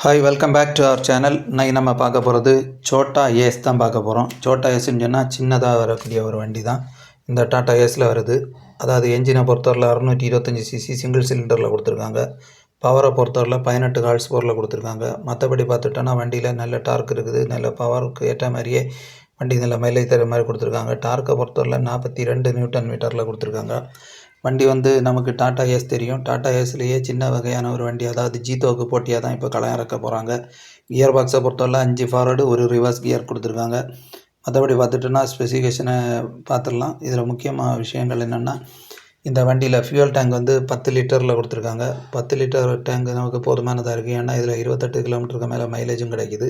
Hi welcome back to our channel இன்னைக்கு நம்ம பார்க்க போகிறது சோட்டா ஏஸ் தான் பார்க்க போகிறோம் சோட்டா ஏஸ்ன்னு சொன்னால் சின்னதாக வரக்கூடிய ஒரு வண்டி தான் இந்த டாட்டா ஏஸில் வருது. அதாவது என்ஜினை பொறுத்தவரையில் அறுநூற்றி இருபத்தஞ்சி சிசி சிங்கிள் சிலிண்டரில் கொடுத்துருக்காங்க. பவரை பொறுத்தவரையில் பதினெட்டு ஹார்ஸ் பவரில் கொடுத்துருக்காங்க. மற்றபடி பார்த்துட்டோன்னா வண்டியில் நல்ல டார்க் இருக்குது. நல்ல பவருக்கு ஏற்ற மாதிரியே வண்டி நல்ல மைலேஜ் தர மாதிரி கொடுத்துருக்காங்க. டார்க்கை பொறுத்தவரையில் நாற்பத்தி ரெண்டு நியூட்டன் மீட்டரில் கொடுத்துருக்காங்க. வண்டி வந்து நமக்கு டாட்டா ஏஸ் தெரியும். டாட்டா ஏஸ்லேயே சின்ன வகையான ஒரு வண்டி அதாவது ஜீத்தோவுக்கு போட்டியாக தான் இப்போ களம் இறக்க போகிறாங்க கியர் பாக்ஸை பொறுத்தவரை அஞ்சு ஃபார்வர்டு ஒரு ரிவர்ஸ் கியர் கொடுத்துருக்காங்க. மற்றபடி பார்த்துட்டோன்னா ஸ்பெசிஃபிகேஷனை பார்த்துடலாம். இதில் முக்கியமான விஷயங்கள் என்னென்னா இந்த வண்டியில் ஃபியூல் டேங்க் வந்து பத்து லிட்டரில் கொடுத்துருக்காங்க. பத்து லிட்டர் டேங்க் நமக்கு போதுமானதாக இருக்குது ஏன்னா இதில் இருபத்தெட்டு கிலோமீட்டருக்கு மேலே மைலேஜும் கிடைக்குது.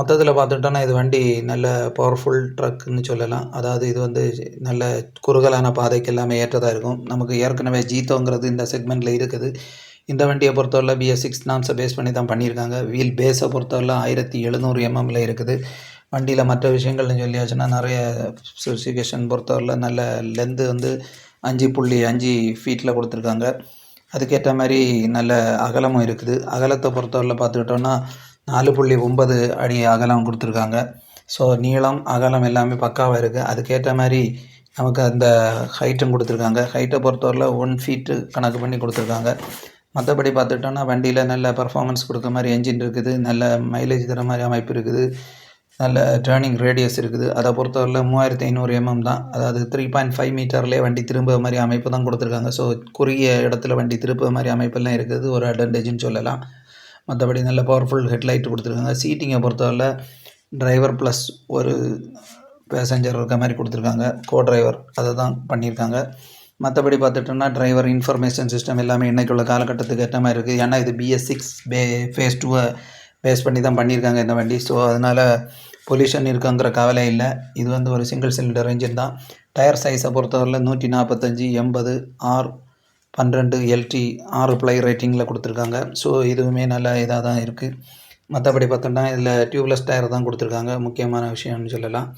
மொத்தத்தில் பார்த்துட்டோன்னா இது வண்டி நல்ல பவர்ஃபுல் ட்ரக்குன்னு சொல்லலாம். அதாவது இது வந்து நல்ல குறுகலான பாதைக்கு எல்லாமே ஏற்றதாக இருக்கும். நமக்கு ஏற்கனவே ஜீத்தோங்கிறது இந்த செக்மெண்ட்டில் இருக்குது. இந்த வண்டியை பொறுத்தவரை பிஎஸ் சிக்ஸ் நாம்ஸை பேஸ் பண்ணி தான் பண்ணியிருக்காங்க. வீல் பேஸை பொறுத்தவரை ஆயிரத்தி எழுநூறு எம்எம்மில் இருக்குது. வண்டியில் மற்ற விஷயங்கள்னு சொல்லியாச்சுன்னா நிறைய ஸ்பெசிஃபிகேஷன் பொறுத்தவரையில் நல்ல லென்த்து வந்து அஞ்சு புள்ளி அஞ்சு ஃபீட்டில் கொடுத்துருக்காங்க. அதுக்கேற்ற மாதிரி நல்ல அகலமும் இருக்குது. அகலத்தை பொறுத்தவரை பார்த்துக்கிட்டோன்னா நாலு புள்ளி ஒன்பது அடி அகலம் கொடுத்துருக்காங்க. ஸோ நீளம் அகலம் எல்லாமே பக்காவாக இருக்குது அதுக்கேற்ற மாதிரி நமக்கு அந்த ஹைட்டும் கொடுத்துருக்காங்க. ஹைட்டை பொறுத்தவரையில் ஒன் ஃபீட்டு கணக்கு பண்ணி கொடுத்துருக்காங்க. மற்றபடி பார்த்துட்டோன்னா வண்டியில் நல்ல பர்ஃபார்மன்ஸ் கொடுக்க மாதிரி என்ஜின் இருக்குது. நல்ல மைலேஜ் தர மாதிரி அமைப்பு இருக்குது. நல்ல டேர்னிங் ரேடியஸ் இருக்குது. அதை பொறுத்தவரையில் மூவாயிரத்தி ஐநூறு எம்எம் தான். அதாவது த்ரீ பாயிண்ட் ஃபைவ் மீட்டர்லேயே வண்டி திரும்ப மாதிரி அமைப்பு தான் கொடுத்துருக்காங்க. ஸோ குறுகிய இடத்துல வண்டி திரும்ப மாதிரி அமைப்பெல்லாம் இருக்குது. ஒரு அட்வான்டேஜ்னு சொல்லலாம். மற்றபடி நல்ல பவர்ஃபுல் ஹெட்லைட் கொடுத்துருக்காங்க. சீட்டிங்கை பொறுத்தவரை டிரைவர் ப்ளஸ் ஒரு பேசஞ்சர் இருக்க மாதிரி கொடுத்துருக்காங்க. கோ டிரைவர் அதை தான் பண்ணியிருக்காங்க. மற்றபடி பார்த்துட்டோம்னா டிரைவர் இன்ஃபர்மேஷன் சிஸ்டம் எல்லாமே இன்றைக்கு உள்ள காலகட்டத்துக்கு ஏற்ற மாதிரி இருக்குது. ஏன்னா இது பிஎஸ் சிக்ஸ் பே ஃபேஸ் டூவை பேஸ் பண்ணி தான் பண்ணியிருக்காங்க இந்த வண்டி. ஸோ அதனால் பொல்யூஷன் இருக்குங்கிற கவலை இல்லை. இது வந்து ஒரு சிங்கிள் சிலிண்டர் இன்ஜின் தான். டயர் சைஸை பொறுத்தவரையில் நூற்றி நாற்பத்தஞ்சி எண்பது ஆர் பன்னிரெண்டு எல்டி ஆறு ப்ளை ரேட்டிங்கில் கொடுத்துருக்காங்க. ஸோ இதுவுமே நல்ல இதாக தான் இருக்குது மற்றபடி பார்த்தோம்னா இதில் டியூப்லெஸ் டயர் தான் கொடுத்துருக்காங்க. முக்கியமான விஷயம்னு சொல்லலாம்.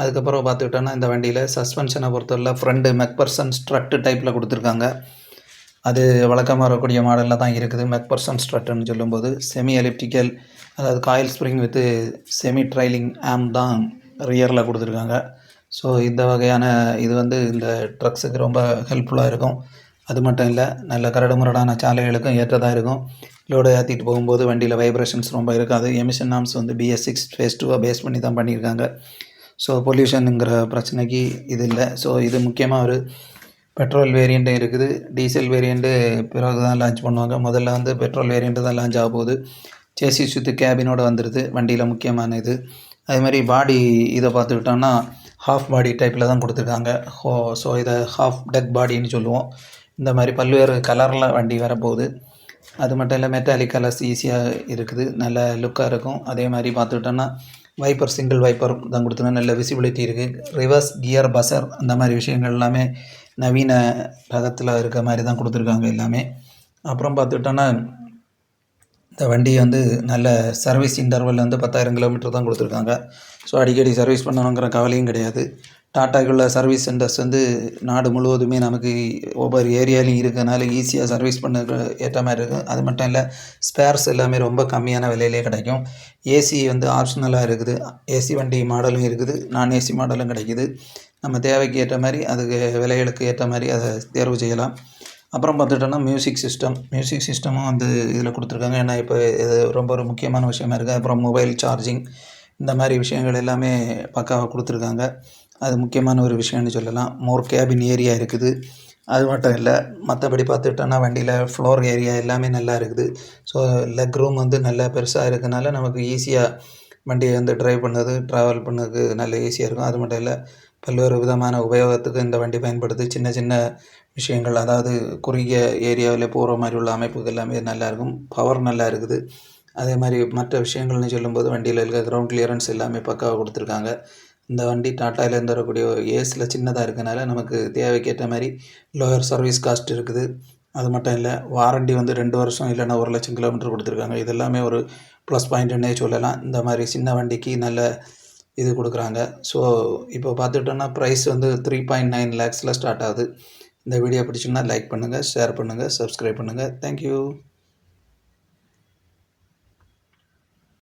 அதுக்கப்புறம் பார்த்துக்கிட்டோன்னா இந்த வண்டியில் சஸ்பென்ஷனை பொறுத்தவரை ஃப்ரண்ட்டு மெக்பர்சன் ஸ்ட்ரட்டு டைப்பில் கொடுத்துருக்காங்க. அது வழக்கமாக வரக்கூடிய மாடலில் தான் இருக்குது. மெக்பர்சன் ஸ்ட்ரட்டுன்னு சொல்லும்போது செமி எலிப்டிக்கல் அதாவது coil spring with semi trailing arm தான் ரியரில் கொடுத்துருக்காங்க. ஸோ இந்த வகையான இது வந்து இந்த ட்ரக்ஸுக்கு ரொம்ப ஹெல்ப்ஃபுல்லாக இருக்கும். அது மட்டும் இல்லை நல்ல கரடு முரடான சாலைகளுக்கும் ஏற்றதாக இருக்கும். லோடு ஏற்றிட்டு போகும்போது வண்டியில் வைப்ரேஷன்ஸ் ரொம்ப இருக்காது. எமிஷன் நாம்ஸ் வந்து பிஎஸ் சிக்ஸ் ஃபேஸ் டூவாக பேஸ் பண்ணி தான் பண்ணியிருக்காங்க. ஸோ பொல்யூஷனுங்கிற பிரச்சனைக்கு இது இல்லை. ஸோ இது முக்கியமாக ஒரு பெட்ரோல் வேரியண்ட்டும் இருக்குது. டீசல் வேரியண்ட்டு பிறகு தான் லான்ச் பண்ணுவாங்க. முதல்ல வந்து பெட்ரோல் வேரியண்ட்டு தான் லான்ச் ஆக போகுது. சேசி சுத்து கேபினோடு வந்துடுது வண்டியில் முக்கியமான இது. அதே மாதிரி பாடி இதை பார்த்துக்கிட்டோம்னா ஹாஃப் பாடி டைப்பில் தான் கொடுத்துருக்காங்க. ஹோ ஸோ இதை ஹாஃப் டக் பாடின்னு சொல்லுவோம். இந்த மாதிரி பல்வேறு கலரில் வண்டி வரப்போகுது. அது மட்டும் இல்லை மெட்டாலிக் கலர்ஸ் ஈஸியாக இருக்குது. நல்ல லுக்காக இருக்கும். அதே மாதிரி பார்த்துக்கிட்டோன்னா வைப்பர் சிங்கிள் வைப்பர் தான் கொடுத்துருங்க நல்ல விசிபிலிட்டி இருக்குது ரிவர்ஸ் கியர் பஸர் அந்த மாதிரி விஷயங்கள் எல்லாமே நவீன ரகத்தில் இருக்க மாதிரி தான் கொடுத்துருக்காங்க எல்லாமே. அப்புறம் பார்த்துக்கிட்டோன்னா இந்த வண்டி வந்து நல்ல சர்வீஸ் இன்டர்வல் வந்து பத்தாயிரம் கிலோமீட்டர் தான் கொடுத்துருக்காங்க. ஸோ அடிக்கடி சர்வீஸ் பண்ணணுங்கிற கவலையும் கிடையாது. டாட்டாக்குள்ள சர்வீஸ் சென்டர்ஸ் வந்து நாடு முழுவதுமே நமக்கு ஒவ்வொரு ஏரியாலையும் இருக்கிறனால ஈஸியாக சர்வீஸ் பண்ண ஏற்ற மாதிரி இருக்கும். அது மட்டும் இல்லை ஸ்பேர்ஸ் எல்லாமே ரொம்ப கம்மியான விலையிலே கிடைக்கும். ஏசி வந்து ஆப்ஷனலாக இருக்குது. ஏசி வண்டி மாடலும் இருக்குது. நான் ஏசி மாடலும் கிடைக்குது. நம்ம தேவைக்கு ஏற்ற மாதிரி அதுக்கு விலைகளுக்கு ஏற்ற மாதிரி அதை தேர்வு செய்யலாம். அப்புறம் பார்த்துட்டோன்னா மியூசிக் சிஸ்டம் மியூசிக் சிஸ்டமும் வந்து இதில் கொடுத்துருக்காங்க. ஏன்னா இப்போ இது ரொம்ப ஒரு முக்கியமான விஷயமா இருக்குது அப்புறம் மொபைல் சார்ஜிங் இந்த மாதிரி விஷயங்கள் எல்லாமே பக்காவாக கொடுத்துருக்காங்க. அது முக்கியமான ஒரு விஷயம்னு சொல்லலாம். மோர் கேபின் ஏரியா இருக்குது. அது மட்டும் இல்லை மற்றபடி பார்த்துட்டோன்னா வண்டியில் ஃப்ளோர் ஏரியா எல்லாமே நல்லா இருக்குது. ஸோ லெக் ரூம் வந்து நல்லா பெருசாக இருக்கனால நமக்கு ஈஸியாக வண்டியை வந்து ட்ரைவ் பண்ணது ட்ராவல் பண்ணதுக்கு நல்ல ஈஸியாக இருக்கும். அது மட்டும் இல்லை பல்வேறு விதமான உபயோகத்துக்கு இந்த வண்டி பயன்படுது. சின்ன சின்ன விஷயங்கள் அதாவது குறுகிய ஏரியாவில் போகிற மாதிரி உள்ள அமைப்புகள் எல்லாமே நல்லாயிருக்கும் பவர் நல்லா இருக்குது. அதே மாதிரி மற்ற விஷயங்கள்னு சொல்லும்போது வண்டியில் இருக்க கிரவுண்ட் கிளியரன்ஸ் எல்லாமே பக்காவாக கொடுத்துருக்காங்க. இந்த வண்டி டாட்டாலேருந்து வரக்கூடிய ஏஸில் சின்னதாக இருக்கனால நமக்கு தேவைக்கேற்ற மாதிரி லோயர் சர்வீஸ் காஸ்ட் இருக்குது. அது மட்டும் இல்லை வாரண்டி வந்து ரெண்டு வருஷம் இல்லைன்னா ஒரு லட்சம் கிலோமீட்டர் கொடுத்துருக்காங்க. இதெல்லாமே ஒரு ப்ளஸ் பாயிண்ட்டுன்னே சொல்லலாம். இந்த மாதிரி சின்ன வண்டிக்கு நல்ல இது கொடுக்குறாங்க. ஸோ இப்போ பார்த்துட்டோன்னா ப்ரைஸ் வந்து த்ரீ பாயிண்ட் நைன் லேக்ஸில் ஸ்டார்ட் ஆகுது. இந்த வீடியோ பிடிச்சுன்னா லைக் பண்ணுங்கள் ஷேர் பண்ணுங்கள் சப்ஸ்கிரைப் பண்ணுங்கள் தேங்க்யூ